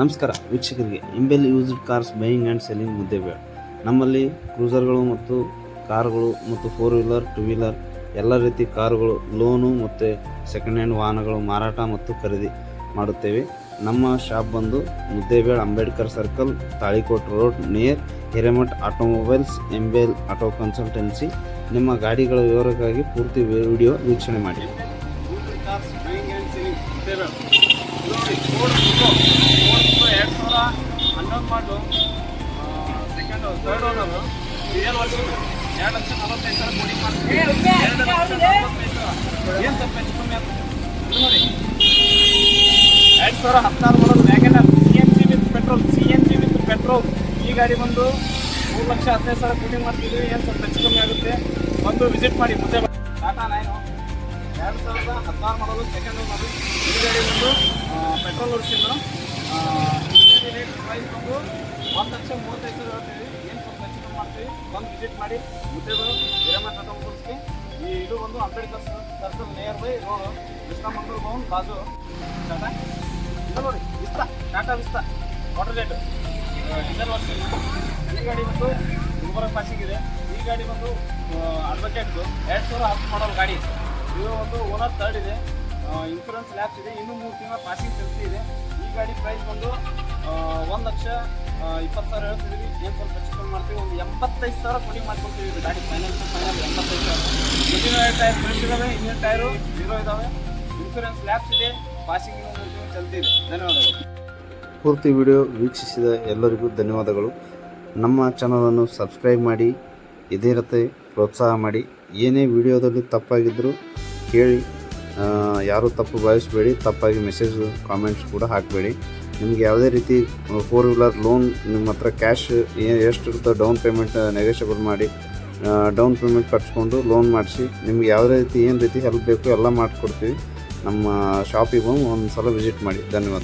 ನಮಸ್ಕಾರ, ವೀಕ್ಷಕರಿಗೆ. ಇಂಬೆಲ್ used cars buying and selling Muddebihal ನಮ್ಮಲ್ಲಿ ಕ್ರೂಸರ್ಗಳು ಮತ್ತು ಕಾರುಗಳು ಮತ್ತು ಫೋರ್ ವೀಲರ್ ಟೂ ವೀಲರ್ ಎಲ್ಲ ರೀತಿ ಕಾರುಗಳು ಲೋನು ಮತ್ತು ಸೆಕೆಂಡ್ ಹ್ಯಾಂಡ್ ವಾಹನಗಳು ಮಾರಾಟ ಮತ್ತು ಖರೀದಿ ಮಾಡುತ್ತೇವೆ. ನಮ್ಮ ಶಾಪ್ ಬಂದು Muddebihal Ambedkar circle Talikot road near Hiremath automobiles ಎಂಬೆಲ್ auto consultancy ನಿಮ್ಮ ಗಾಡಿಗಳ ವಿವರಕ್ಕಾಗಿ ಪೂರ್ತಿ ವಿಡಿಯೋ ವೀಕ್ಷಣೆ ಮಾಡಿ. ಹನ್ನೊಂದು ಮಾಡಲು ಸೆಕೆಂಡ್ ಥರ್ಡ್ ಓನರು ರಿಯಲ್ ವರ್ಷ ಎರಡು ಲಕ್ಷ ನಲವತ್ತೈದು ಸಾವಿರ ಕೋಡಿ ಮಾಡ್ತೀವಿ ಎರಡು ಲಕ್ಷ ನಲವತ್ತೈದು ಸಾವಿರ. ಏನು ಸ್ವಲ್ಪ ಹೆಚ್ಚು ಕಮ್ಮಿ ಆಗ್ತದೆ? ನೋಡಿ ಎರಡು ಸಾವಿರ ಹದಿನಾರು ಮಾಡೋದು WagonR C N G with petrol C N G with petrol ಈ ಗಾಡಿ ಬಂದು ಮೂರು ಲಕ್ಷ ಹದಿನೈದು ಸಾವಿರ ಕೋಟಿ ಮಾಡ್ತಿದ್ದೀವಿ ಏನು ಸ್ವಲ್ಪ ಹೆಚ್ಚು ಕಮ್ಮಿ ಆಗುತ್ತೆ? ಬಂದು ವಿಸಿಟ್ ಮಾಡಿ ಮುದ್ದೆ ಟಾಟಾ ನೈನು ಎರಡು ಸಾವಿರದ ಹದಿನಾರು ಮಾಡಲು ಸೆಕೆಂಡ್ ಮಾಡಲು ಈ ಗಾಡಿ ಬಂದು ಪೆಟ್ರೋಲ್ ರೇಟ್ ಪ್ರೈಸ್ ಬಂದು ಒಂದು ಲಕ್ಷ ಮೂವತ್ತೈದು ಸಾವಿರ ಏನು ಸ್ವಲ್ಪ ಹೆಚ್ಚು ಮಾಡ್ತೀವಿ ವಿಸಿಟ್ ಮಾಡಿ, ಮುದ್ದೆಗಳು, ಹಿರೇಮಠ ಟೆಂಪಲ್ಸ್ಗೆ ಈ ಇದು ಒಂದು Ambedkar circle near by road Krishnamangal Bhavan ಬಾಜು. ಟಾಟಾ? ಇದು ನೋಡಿ Tata Vista water rate diesel ಈ ಗಾಡಿ ಬಂದು ಗುಲ್ಬರ್ಗ ಪಾಸಿಂಗ್ ಇದೆ. ಈ ಗಾಡಿ ಬಂದು ಅಡ್ವೊಕೇಟ್ದು ಎರಡು ಸಾವಿರ ಹತ್ತು ಮಾಡಲ್ ಗಾಡಿ. ಇದು ಒಂದು ಓನರ್ ತರ್ಡ್ ಇದೆ. ಇನ್ಶೂರೆನ್ಸ್ ಲ್ಯಾಬ್ಸ್ ಇದೆ. ಇನ್ನೂ ಮೂರು ತಿಂಗಳ ಪಾಸಿಂಗ್ ಚಲ್ತಿ ಇದೆ. ಈ ಗಾಡಿ ಪ್ರೈಸ್ ಬಂದು ಒಂದು ಲಕ್ಷ ಇಪ್ಪತ್ತು ಸಾವಿರ ಹೇಳ್ತಿದ್ದೀವಿ ಏನು ಸ್ವಲ್ಪ ಹೆಚ್ಚು ಕಮ್ಮಿ ಮಾಡ್ತೀವಿ. ಒಂದು ಎಂಬತ್ತೈದು ಸಾವಿರ ಕೊಡಿ ಮಾಡ್ಕೊಡ್ತೀವಿ ಇದು ಗಾಡಿ ಫೈನಾನ್ಸ್ ಫೈನಲ್ ಎಂಬತ್ತೈದು ಸಾವಿರ. ಟೈರ್ ಫ್ರೆಂಡ್ ಇದಾವೆ ಇಂಜಿನ್ ಟೈರು ಜೀರೋ ಇದಾವೆ. ಇನ್ಶೂರೆನ್ಸ್ ಲ್ಯಾಬ್ಸ್ ಇದೆ ಪಾಸಿಂಗ್ ಚಲ್ತಿದೆ ಧನ್ಯವಾದಗಳು. ಪೂರ್ತಿ ವಿಡಿಯೋ ವೀಕ್ಷಿಸಿದ ಎಲ್ಲರಿಗೂ ಧನ್ಯವಾದಗಳು. ನಮ್ಮ ಚಾನಲನ್ನು ಸಬ್ಸ್ಕ್ರೈಬ್ ಮಾಡಿ, ಇದೇ ರೀತಿ ಪ್ರೋತ್ಸಾಹ ಮಾಡಿ. ಏನೇ ವಿಡಿಯೋದಲ್ಲಿ ತಪ್ಪಾಗಿದ್ದರೂ ಕೇಳಿ ಯಾರೂ ತಪ್ಪು ಭಾವಿಸಬೇಡಿ, ತಪ್ಪಾಗಿ ಮೆಸೇಜ್ ಕಾಮೆಂಟ್ಸ್ ಕೂಡ ಹಾಕಬೇಡಿ. ನಿಮ್ಗೆ ಯಾವುದೇ ರೀತಿ ಫೋರ್ ವೀಲರ್ ಲೋನ್ ನಿಮ್ಮ ಹತ್ರ ಕ್ಯಾಶ್ ಎಷ್ಟು ಇರುತ್ತೋ ಡೌನ್ ಪೇಮೆಂಟ್ ನೆಗೋಷಿಯಬಲ್ ಮಾಡಿ ಡೌನ್ ಪೇಮೆಂಟ್ ಕಟ್ಸ್ಕೊಂಡು ಲೋನ್ ಮಾಡಿಸಿ, ನಿಮ್ಗೆ ಯಾವುದೇ ರೀತಿ ಏನು ರೀತಿ ಹೆಲ್ಪ್ ಬೇಕು ಎಲ್ಲ ಮಾಡಿಕೊಡ್ತೀವಿ. ನಮ್ಮ ಶಾಪಿಗೆ ಬಂದು ಒಂದು ಸಲ ವಿಸಿಟ್ ಮಾಡಿ. ಧನ್ಯವಾದ.